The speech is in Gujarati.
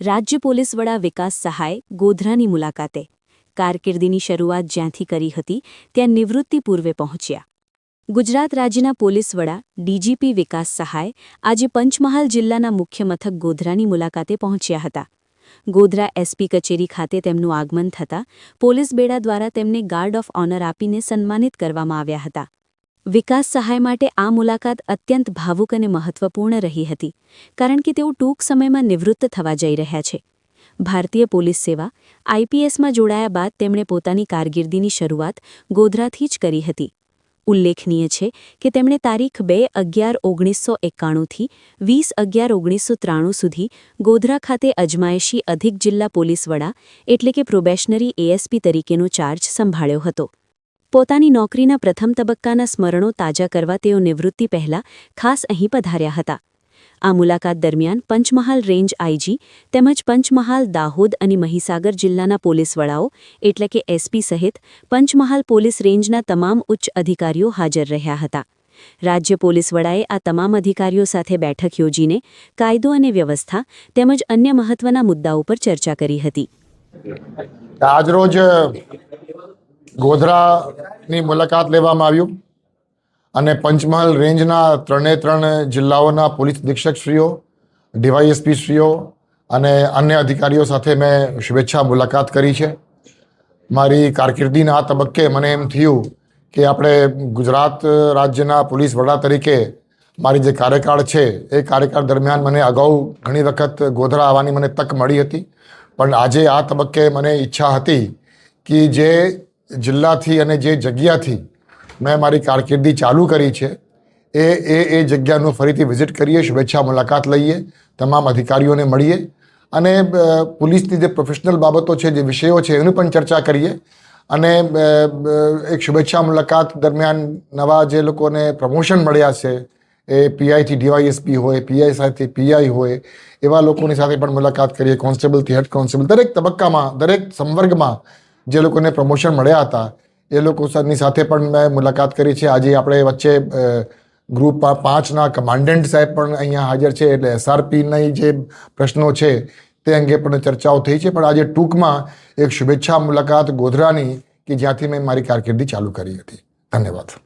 રાજ્ય પોલીસ વડા વિકાસ સહાય ગોધરાની મુલાકાતે. કારકિર્દીની શરૂઆત જ્યાંથી કરી હતી, ત્યાં નિવૃત્તિ પૂર્વે પહોંચ્યા. ગુજરાત રાજ્યના પોલીસ વડા, ડીજીપી વિકાસ સહાય આજે પંચમહાલ જિલ્લાના મુખ્ય મથક ગોધરાની મુલાકાતે પહોંચ્યા હતા. ગોધરા એસપી કચેરી ખાતે તેમનું આગમન થતાં, પોલીસ બેડા દ્વારા તેમને ગાર્ડ ઓફ ઓનર આપીને સન્માનિત કરવામાં આવ્યા હતા. વિકાસ સહાય માટે આ મુલાકાત અત્યંત ભાવુક અને મહત્વપૂર્ણ રહી હતી, કારણ કે તેઓ ટૂંક સમયમાં નિવૃત્ત થવા જઈ રહ્યા છે. ભારતીય પોલીસ સેવા, આઈપીએસમાં જોડાયા બાદ તેમણે પોતાની કારકિર્દીની શરૂઆત ગોધરાથી જ કરી હતી. ઉલ્લેખનીય છે કે તેમણે તારીખ બે અગિયાર ઓગણીસો એકાણુંથી વીસ અગિયાર ઓગણીસો ત્રાણું સુધી ગોધરા ખાતે અજમાયશી અધિક જિલ્લા પોલીસ વડા, એટલે કે પ્રોબેશનરી એએસપી તરીકેનો ચાર્જ સંભાળ્યો હતો. પોતાની નોકરીના પ્રથમ તબક્કાના સ્મરણો તાજા કરવા તેઓ નિવૃત્તિ પહેલા ખાસ અહીં પધાર્યા હતા. આ મુલાકાત દરમિયાન પંચમહાલ રેન્જ આઈજી તેમજ પંચમહાલ દાહોદ અને મહીસાગર જિલ્લાના પોલીસ વડાઓ એટલે કે એસપી સહિત પંચમહાલ પોલીસ રેન્જના તમામ ઉચ્ચ અધિકારીઓ હાજર રહ્યા હતા. રાજ્ય પોલીસ વડાએ આ તમામ અધિકારીઓ સાથે બેઠક યોજીને કાયદો અને વ્યવસ્થા તેમજ અન્ય મહત્વના મુદ્દાઓ પર ચર્ચા કરી હતી. આજરોજ ગોધરાની મુલાકાત લેવામાં આવ્યું અને પંચમહાલ રેન્જના ત્રણે ત્રણ જિલ્લાઓના પોલીસ અધિક્ષકશ્રીઓ ડીવાયએસપી શ્રીઓ અને અન્ય અધિકારીઓ સાથે મેં શુભેચ્છા મુલાકાત કરી છે. મારી કારકિર્દીના આ તબક્કે મને એમ થયું કે આપણે ગુજરાત રાજ્યના પોલીસ વડા તરીકે મારી જે કાર્યકાળ છે, એ કાર્યકાળ દરમિયાન મને અગાઉ ઘણી વખત ગોધરા આવવાની મને તક મળી હતી. પણ આજે આ તબક્કે મને ઈચ્છા હતી કે જે જિલ્લાથી અને જે જગ્યાથી મેં મારી કારકિર્દી ચાલુ કરી છે, એ એ એ જગ્યાનું ફરીથી વિઝિટ કરીએ, શુભેચ્છા મુલાકાત લઈએ, તમામ અધિકારીઓને મળીએ અને પોલીસની જે પ્રોફેશનલ બાબતો છે, જે વિષયો છે, એની પણ ચર્ચા કરીએ અને એક શુભેચ્છા મુલાકાત દરમિયાન નવા જે લોકોને પ્રમોશન મળ્યા છે, એ પીઆઈથી ડીવાયએસપી હોય, પીઆઈ સાથે પીઆઈ હોય, એવા લોકોની સાથે પણ મુલાકાત કરીએ, કોન્સ્ટેબલથી હેડ કોન્સ્ટેબલ, દરેક તબક્કામાં, દરેક સંવર્ગમાં જે લોકોને પ્રમોશન મળ્યા હતા, એ લોકો ની સાથે પણ મેં મુલાકાત કરી છે. આજે આપણે વચ્ચે ગ્રુપ પાંચના કમાન્ડન્ટ સાહેબ પણ અહીંયા હાજર છે, એટલે એસઆરપીની જે પ્રશ્નો છે, તે અંગે પણ ચર્ચાઓ થઈ છે. પણ આજે ટૂંકમાં એક શુભેચ્છા મુલાકાત ગોધરાની, કે જ્યાંથી મેં મારી કારકિર્દી ચાલુ કરી હતી. ધન્યવાદ.